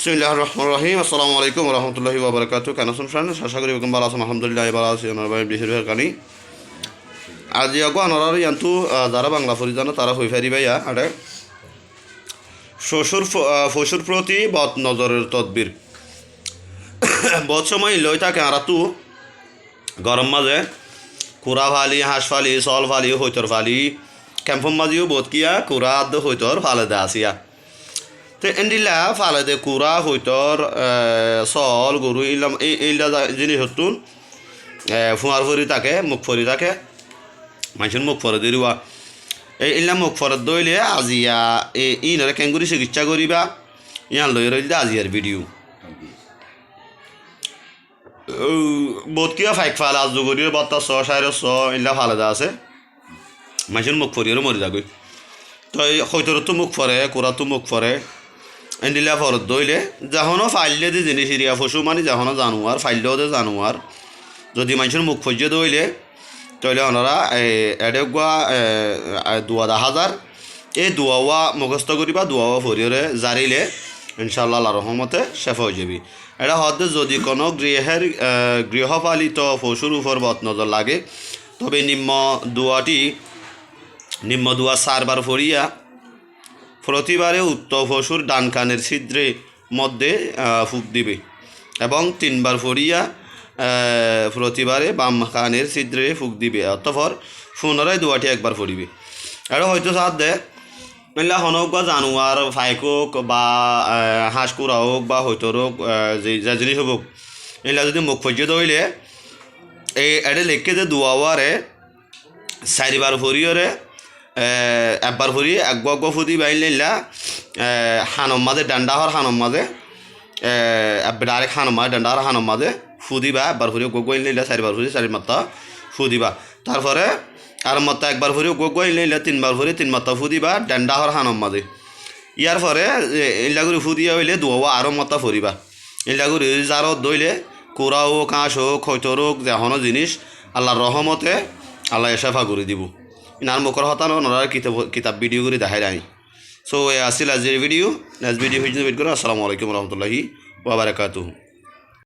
বিসমিল্লাহ রহমান রহিম আসসালামু আলাইকুম রহমতুল্লাহি ওবরাকাতু কেন ফ্রেন্ড আশা করি ভালো আছেন আলহামদুলিল্লাহ ভালো আছি আমার ভাই বিশেষ কানি আজি আগো আনার ইয়ান্তু যারা বাংলা ফরি জানো তারা হই ফারি ভাইয়া আরে শ্বশুর ফশুর প্রতি বদ নজরের তদবির বদ সময় লই থাকে আর তু গরম মাঝে কুড়া ফালি হাঁস ফালি চল ফালি হইতর ফালি ক্যাম্পম মাঝিও বোধ কিয়া কুড়া আদ্য হইতর ফালে দে আসিয়া তে এন্ডিলা ফালে দে কুড়া হইতর চল গরু ইলাম এই এইলা জিনিস হতুন ফুয়ার ফরি থাকে, মুখ ফরি থাকে। মানুষের মুখ ফরে দিবা এই ইলা মুখ ফরত দইলে আজিয়া এই ইনরে কেঙ্গুরি চিকিৎসা করিবা। ইয়ান লই রইলে আজিয়ার ভিডিও। বহুত কিয় ফাইক ফাল আজ জুগুরি বত্তা ছ সাইর ছ ইলা ফালে দা আছে। মানুষের মুখ ফরিয়ারও মরি যাগৈ তো এই হয়তরতো মুখ ফরে কোরাতো মুখ ফরে এন্ডিলা ফরত দইলে যাহনো ফাইলে দি জিনিস ইরিয়া ফসু মানে যাহনো জানুয়ার ফাইলেও দে জানুয়ার। যদি মানুষের মুখ ফজিয়ে দইলে তাহলে ওনারা এডে গোয়া দুয়া হাজার। এই দুয়া মুখস্থ করিবা, দুয়া ফরিয়রে জারিলে ইনশাল্লাহ আল্লাহ রহমতে শেফ হয়ে যাবি। এটা হতে যদি কোনো গৃহের গৃহপালিত পশুর উপর বদ নজর লাগে, তবে নিম্ন দুয়াটি, নিম্ন দুয়া চারবার ফরিয়া প্রতিবারে উত্তর পশুর ডান কানের ছিদ্রে মধ্যে ফুক দিবে এবং তিনবার ফরিয়া প্রতিবারে বাম কানের ছিদ্রে ফুক দিবে। অতঃপর পুনরায় দুয়াটি একবার ফরিবে আৰু হয়তো চাত দে মেলা হনক বা জানুয়ার ফাইক হোক বা হাঁস কুড়া হোক বা হয়তো হোক যে জিনিস হোক এগুলা যদি মুখ ফজিয়ে দইলে এই এটা লেখকে যে দুয়ারে চারিবার ফরিয়রে একবার ফুরি এক গগ ফুদি বাইলে ইলা হানম মাঝে ডান্ডা হর হানম মাঝে। ডাইরেক্ট হানম মাঝে ডান্ডা হর হানম মাঝে। ফুদিবা একবার ফুরি গগ গইলে ইলা চারিবার ফুরি চারি মাত্রা ফুদিবা তারপরে আর মাত্রা একবার ফুরি গগ গইলে ইলা তিনবার ফুরি তিন মাত্রা ফুদিবা ডান্ডা হর হানম মাঝে। ইয়ার পরে ইলাগুড়ি ফুদিয়া হইলে দুয়া আরও মাত্রা ফুরিবা ইলাগুড়ি জারত দইলে কোরা হোক কাঁচ হোক হয়তো হোক যেহনো জিনিস আল্লাহর রহমতে আল্লাহ এসাফা করে দিব। ইনার মুখর হতানো নরার কিতাব কিতাব ভিডিও করে দেখাই নাই সো এ আসিল আজির ভিডিও নেক্সট ভিডিও হয়েছে ওয়েট করো আসসালামু আলাইকুম রহমতুল্লাহি ওয়াবারাকাতুহু